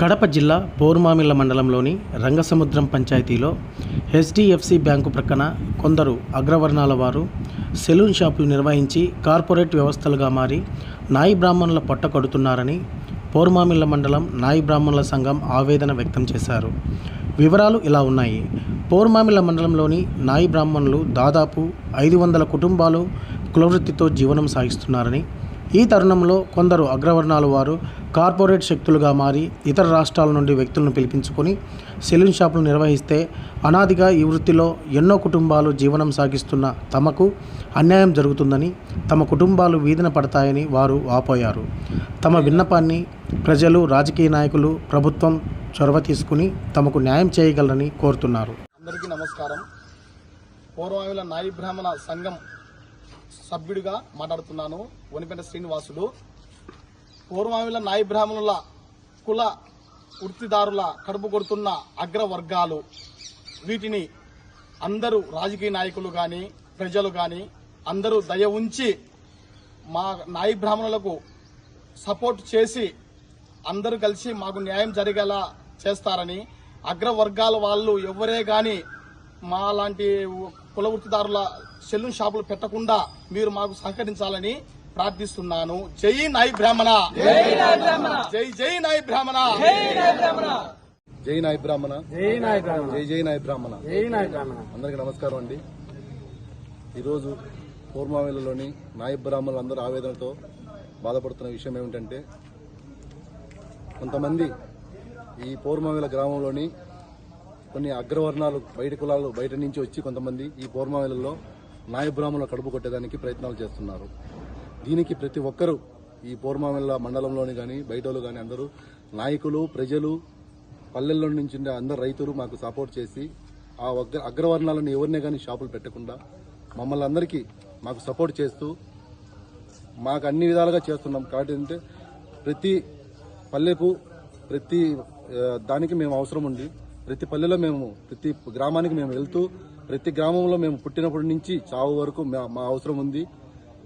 కడప జిల్లా పోరుమామిళ్ళ మండలంలోని రంగసముద్రం పంచాయతీలో హెచ్డిఎఫ్సి బ్యాంకు ప్రక్కన కొందరు అగ్రవర్ణాల వారు సెలూన్ షాపులు నిర్వహించి కార్పొరేట్ వ్యవస్థలుగా మారి నాయి బ్రాహ్మణుల పొట్ట కొడుతున్నారని పోరుమామిళ్ళ మండలం నాయి బ్రాహ్మణుల సంఘం ఆవేదన వ్యక్తం చేశారు. వివరాలు ఇలా ఉన్నాయి. పోరుమామిళ్ళ మండలంలోని నాయి బ్రాహ్మణులు దాదాపు ఐదు వందల కుటుంబాలు కులవృత్తితో జీవనం సాగిస్తున్నారని ఈ తరుణంలో కొందరు అగ్రవర్ణాల వారు కార్పొరేట్ శక్తులుగా మారి ఇతర రాష్ట్రాల నుండి వ్యక్తులను పిలిపించుకొని సెలూన్ షాపులు నిర్వహిస్తే అనాదిగా ఈ వృత్తిలో ఎన్నో కుటుంబాలు జీవనం సాగిస్తున్న తమకు అన్యాయం జరుగుతుందని తమ కుటుంబాలు వీధిన పడతాయని వారు వాపోయారు తమ విన్నపాన్ని ప్రజలు రాజకీయ నాయకులు ప్రభుత్వం చొరవ తీసుకుని తమకు న్యాయం చేయగలరని కోరుతున్నారు. అందరికీ నమస్కారం. పూర్వాయుల నాయి బ్రాహ్మణ సంఘం సభ్యుడిగా మాట్లాడుతున్నాను. వనిపెంట శ్రీనివాసులు. పూర్వామిల నాయ బ్రాహ్మణుల కుల వృత్తిదారుల కడుపు కొడుతున్న అగ్రవర్గాలు. వీటిని అందరూ రాజకీయ నాయకులు కానీ ప్రజలు కానీ అందరూ దయ ఉంచి మా నాయ బ్రాహ్మణులకు సపోర్ట్ చేసి అందరూ కలిసి మాకు న్యాయం జరిగేలా చేస్తారని అగ్రవర్గాల వాళ్ళు ఎవరే కానీ మా లాంటి కుల వృత్తిదారుల సెలూన్ షాపులు పెట్టకుండా మీరు మాకు సహకరించాలని ప్రార్థిస్తున్నాను. జై నాయి బ్రాహ్మణ. జై జై నాయి బ్రాహ్మణ. జై నాయ బ్రాహ్మణ. జై నాయ బ్రాహ్మణ. జై జై నాయ బ్రాహ్మణ. జై నాయ బ్రాహ్మణ. అందరికీ నమస్కారం అండి. ఈరోజు పూర్మావేలలోని నాయ బ్రాహ్మణులు అందరూ ఆవేదనతో బాధపడుతున్న విషయం ఏమిటంటే కొంతమంది ఈ పౌర్మావేల గ్రామంలోని కొన్ని అగ్రవర్ణాలు బయట కులాలు బయట నుంచి వచ్చి కొంతమంది ఈ పౌర్మావేలలో నాయబ్రాహ్మణుల కడుపు కొట్టేదానికి ప్రయత్నాలు చేస్తున్నారు. దీనికి ప్రతి ఒక్కరూ ఈ పౌర్మావేల మండలంలోని కానీ బయటోళ్ళు కానీ అందరూ నాయకులు ప్రజలు పల్లెల్లో నుంచి అందరు రైతులు మాకు సపోర్ట్ చేసి ఆ అగ్ర అగ్రవర్ణాలను ఎవరినే కానీ షాపులు పెట్టకుండా మమ్మల్ని అందరికీ మాకు సపోర్ట్ చేస్తూ మాకు అన్ని విధాలుగా చేస్తున్నాం. కాబట్టి ఏంటంటే ప్రతి పల్లెకు ప్రతి దానికి మేము అవసరం ఉంది ప్రతి పల్లెలో మేము ప్రతి గ్రామానికి మేము వెళ్తూ ప్రతి గ్రామంలో మేము పుట్టినప్పటి నుంచి చావు వరకు మా- మా అవసరం ఉంది.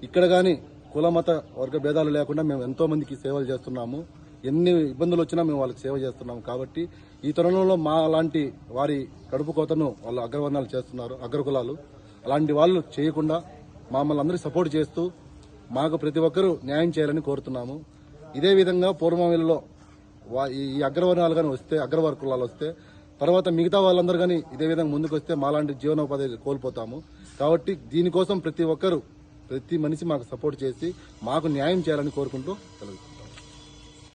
ఇక్కడ కానీ కుల మత వర్గ భేదాలు లేకుండా మేము ఎంతో మందికి సేవలు చేస్తున్నాము. ఎన్ని ఇబ్బందులు వచ్చినా మేము వాళ్ళకి సేవ చేస్తున్నాము. కాబట్టి ఈ తరుణంలో మా లాంటి వారి కడుపు కోతను వాళ్ళు అగ్రవర్ణాలు చేస్తున్నారు అగ్రకులాలు. అలాంటి వాళ్ళు చేయకుండా మమ్మల్ని అందరికీ సపోర్ట్ చేస్తూ మాకు ప్రతి ఒక్కరూ న్యాయం చేయాలని కోరుతున్నాము. ఇదే విధంగా పూర్వమిలలో ఈ అగ్రవర్ణాలు కానీ వస్తే అగ్రవర్ణ కులాలు వస్తే తర్వాత మిగతా వాళ్ళందరూ కానీ ఇదే విధంగా ముందుకు వస్తే మాలాంటి జీవనోపాధి కోల్పోతాము. కాబట్టి దీనికోసం ప్రతి ఒక్కరూ ప్రతి మనిషి మాకు సపోర్ట్ చేసి మాకు న్యాయం చేయాలని కోరుకుంటూ తెలుగుతాం